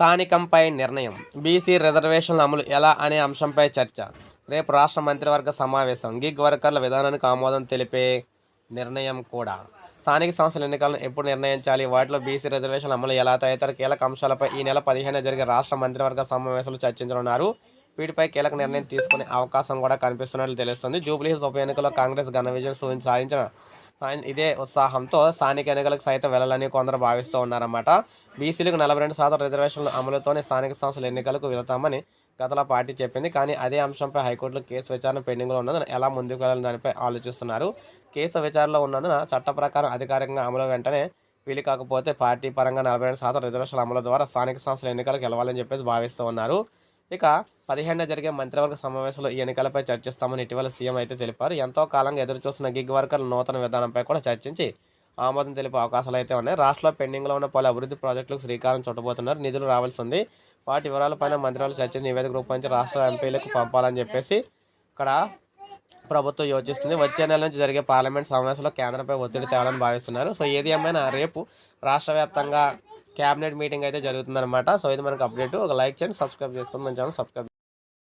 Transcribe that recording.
స్థానికంపై నిర్ణయం. బీసీ రిజర్వేషన్ల అమలు ఎలా అనే అంశంపై చర్చ. రేపు రాష్ట్ర మంత్రివర్గ సమావేశం. గిగ్ వర్కర్ల విధానానికి ఆమోదం తెలిపే నిర్ణయం కూడా. స్థానిక సంస్థల ఎన్నికలను ఎప్పుడు నిర్ణయించాలి? వాటిలో బీసీ రిజర్వేషన్ల అమలు ఎలా? తదితర కీలక అంశాలపై ఈ నెల పదిహేను జరిగే రాష్ట్ర మంత్రివర్గ సమావేశంలో చర్చించనున్నారు. వీటిపై కీలక నిర్ణయం తీసుకునే అవకాశం కూడా కనిపిస్తున్నట్లు తెలుస్తుంది. జూబ్లీహిల్స్ ఉప ఎన్నికల్లో కాంగ్రెస్ ఘన విజయం సాధించిన ఇదే ఉత్సాహంతో స్థానిక ఎన్నికలకు సైతం వెళ్ళాలని కొందరు భావిస్తూ ఉన్నారన్నమాట. బీసీలకు నలభై రెండు శాతం రిజర్వేషన్ల అమలుతోనే స్థానిక సంస్థల ఎన్నికలకు వెళతామని గతంలో పార్టీ చెప్పింది. కానీ అదే అంశంపై హైకోర్టులో కేసు విచారణ పెండింగ్లో ఉన్నందున ఎలా ముందుకు వెళ్ళాలని దానిపై ఆలోచిస్తున్నారు. కేసు విచారణలో ఉన్నందున చట్ట ప్రకారం అధికారికంగా అమలు వెంటనే వీలు కాకపోతే పార్టీ పరంగా నలభై రెండు శాతం రిజర్వేషన్ల అమలు ద్వారా స్థానిక సంస్థల ఎన్నికలకు వెళ్ళాలని చెప్పేసి భావిస్తూ ఉన్నారు. ఇక పదిహేనున జరిగే మంత్రివర్గ సమావేశంలో ఈ ఎన్నికలపై చర్చిస్తామని ఇటీవల సీఎం అయితే తెలిపారు. ఎంతో కాలంగా ఎదురుచూసిన గిగ్ వర్కర్ల నూతన విధానంపై కూడా చర్చించి ఆమోదం తెలిపే అవకాశాలు అయితే ఉన్నాయి. రాష్ట్రంలో పెండింగ్లో ఉన్న పలు అభివృద్ధి ప్రాజెక్టులకు శ్రీకారం చుట్టబోతున్నారు. నిధులు రావాల్సి ఉంది. వాటి వివరాలపైన మంత్రివర్గ చర్చించి నివేదిక రూపొందించి రాష్ట్ర ఎంపీలకు పంపాలని చెప్పేసి ఇక్కడ ప్రభుత్వం యోచిస్తుంది. వచ్చే నెల నుంచి జరిగే పార్లమెంట్ సమావేశంలో కేంద్రంపై ఒత్తిడి తేవాలని భావిస్తున్నారు. సో ఏది ఏమైనా రేపు రాష్ట్ర వ్యాప్తంగా క్యాబినెట్ మీటింగ్ అయితే జరుగుతుందన్నమాట. సో ఇది మనకు అప్డేట్. ఒక లైక్ చేయండి సబ్స్క్రైబ్ చేసుకోండి. మన ఛానల్ సబ్స్క్రైబ్